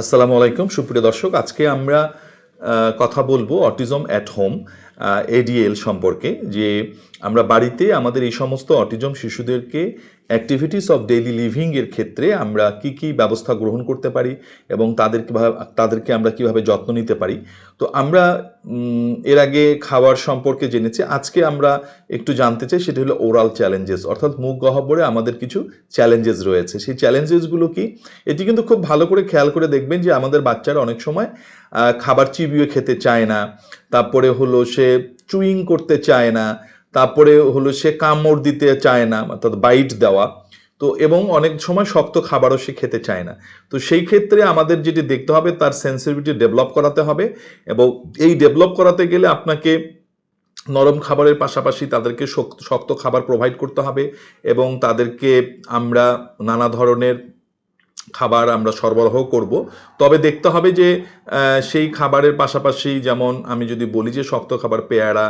আসসালামু আলাইকুম, সুপ্রিয় দর্শক। আজকে আমরা কথা বলব অটিজম অ্যাট হোম এডিএল সম্পর্কে, যে আমরা বাড়িতে আমাদের এই সমস্ত অটিজম শিশুদেরকে অ্যাক্টিভিটিস অফ ডেইলি লিভিং এর ক্ষেত্রে আমরা কি কি ব্যবস্থা গ্রহণ করতে পারি এবং তাদের কীভাবে তাদেরকে আমরা কীভাবে যত্ন নিতে পারি? তো আমরা এর আগে খাওয়ার সম্পর্কে জেনেছি। আজকে আমরা একটু জানতে চাই, সেটা হলো ওরাল চ্যালেঞ্জেস অর্থাৎ মুখ গহ্বরে আমাদের কিছু চ্যালেঞ্জেস রয়েছে। সেই চ্যালেঞ্জেসগুলো কি? এটি কিন্তু খুব ভালো করে খেয়াল করে দেখবেন যে আমাদের বাচ্চারা অনেক সময় খাবার চিবিয়ে খেতে চায় না। তারপরে হলো সে চুইং করতে চায় না। তারপরে হলো সে কামড় দিতে চায় না, অর্থাৎ বাইট দেওয়া। তো এবং অনেক সময় শক্ত খাবারও সে খেতে চায় না। তো সেই ক্ষেত্রে আমাদের যেটি দেখতে হবে, তার সেন্সিটিভিটি ডেভেলপ করাতে হবে এবং এই ডেভেলপ করাতে গেলে আপনাকে নরম খাবারের পাশাপাশি তাদেরকে শক্ত শক্ত খাবার প্রোভাইড করতে হবে এবং তাদেরকে আমরা নানা ধরনের খাবার আমরা সরবরাহ করব। তবে দেখতে হবে যে সেই খাবারের পাশাপাশি যেমন আমি যদি বলি যে, শক্ত খাবার, পেয়ারা,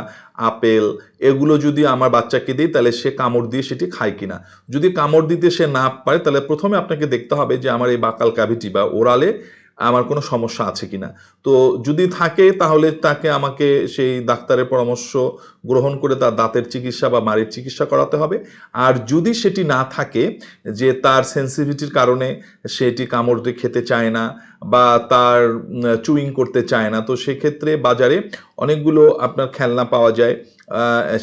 আপেল, এগুলো যদি আমার বাচ্চাকে দিই, তাহলে সে কামড় দিয়ে সেটি খায় কিনা। যদি কামড় দিতে সে না পারে, তাহলে প্রথমে আপনাকে দেখতে হবে যে, আমার এই বাকাল কাভিটি বা ওরালে আমার কোনো সমস্যা আছে কিনা। তো যদি থাকে, তাহলে তাকে আমাকে সেই ডাক্তারের পরামর্শ গ্রহণ করে তার দাঁতের চিকিৎসা বা মাড়ির চিকিৎসা করাতে হবে। আর যদি সেটি না থাকে, যে তার সেন্সিটিভিটির কারণে সেটি কামড় খেতে চায় না বা তার চুইং করতে চায় না, তো সেক্ষেত্রে বাজারে অনেকগুলো আপনার খেলনা পাওয়া যায়।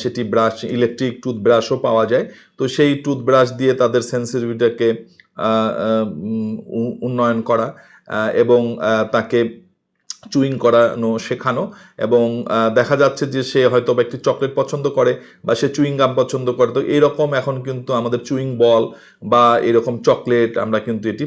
সেটি ব্রাশ ইলেকট্রিক টুথব্রাশও পাওয়া যায়। তো সেই টুথব্রাশ দিয়ে তাদের সেন্সিটিভিটাকে উন্নয়ন করা। এবং তাকে চুইং করানো শেখানো এবং দেখা যাচ্ছে যে সে হয়তো বা একটি চকলেট পছন্দ করে বা সে চুইং গাম পছন্দ করে। তো এরকম এখন কিন্তু আমাদের চুইং বল বা এরকম চকলেট আমরা কিন্তু এটি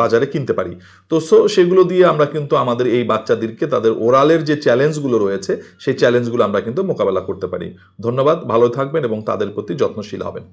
বাজারে কিনতে পারি। তো সো সেগুলো দিয়ে আমরা কিন্তু আমাদের এই বাচ্চাদেরকে, তাদের ওরালের যে চ্যালেঞ্জগুলো রয়েছে, সেই চ্যালেঞ্জগুলো আমরা কিন্তু মোকাবেলা করতে পারি। ধন্যবাদ, ভালো থাকবেন এবং তাদের প্রতি যত্নশীল হবেন।